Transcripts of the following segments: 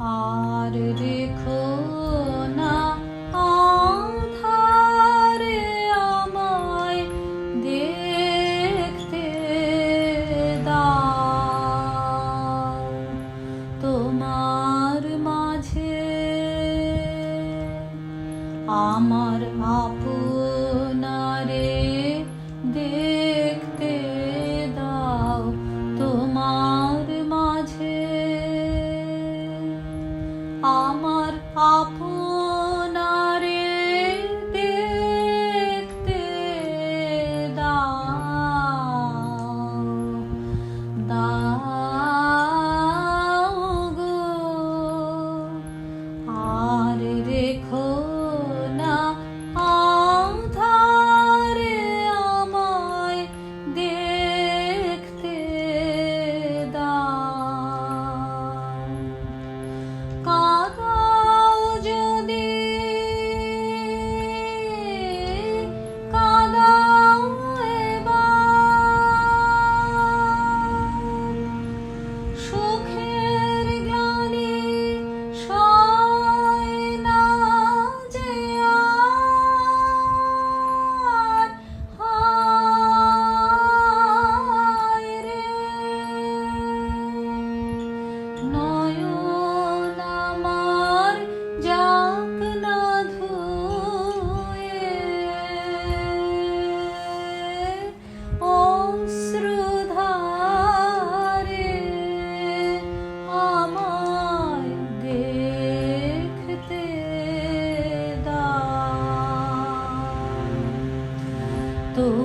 আর রেখো না আমায় তোমার মাঝে আমার আপন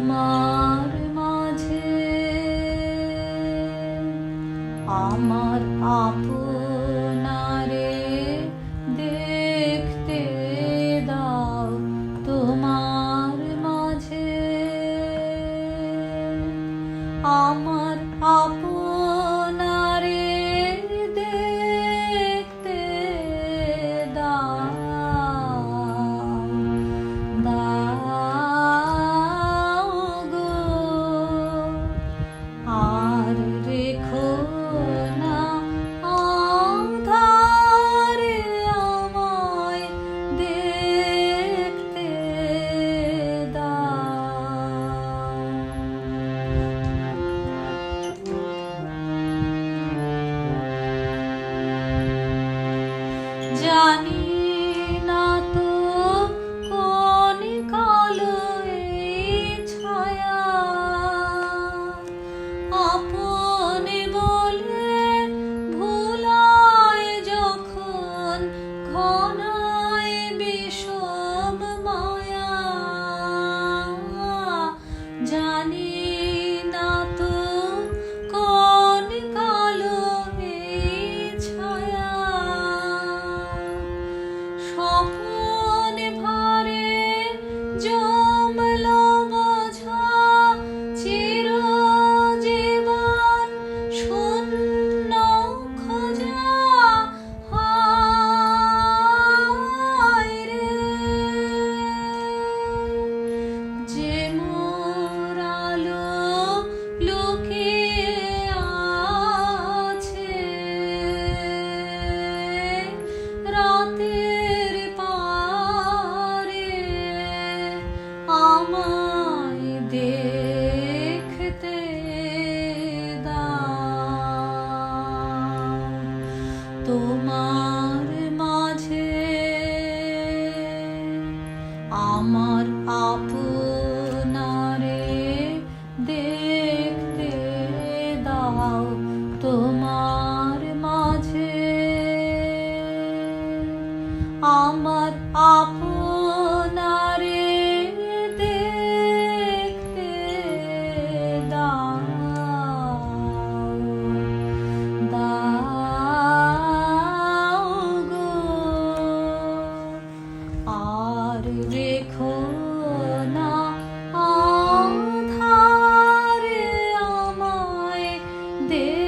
তোমার মাঝে। আমার আপনারে দেখতে দাও তোমার মাঝে। আমার আপন on আমার আপনারে দেখতে দাও তোমার মাঝে। আমার আপ there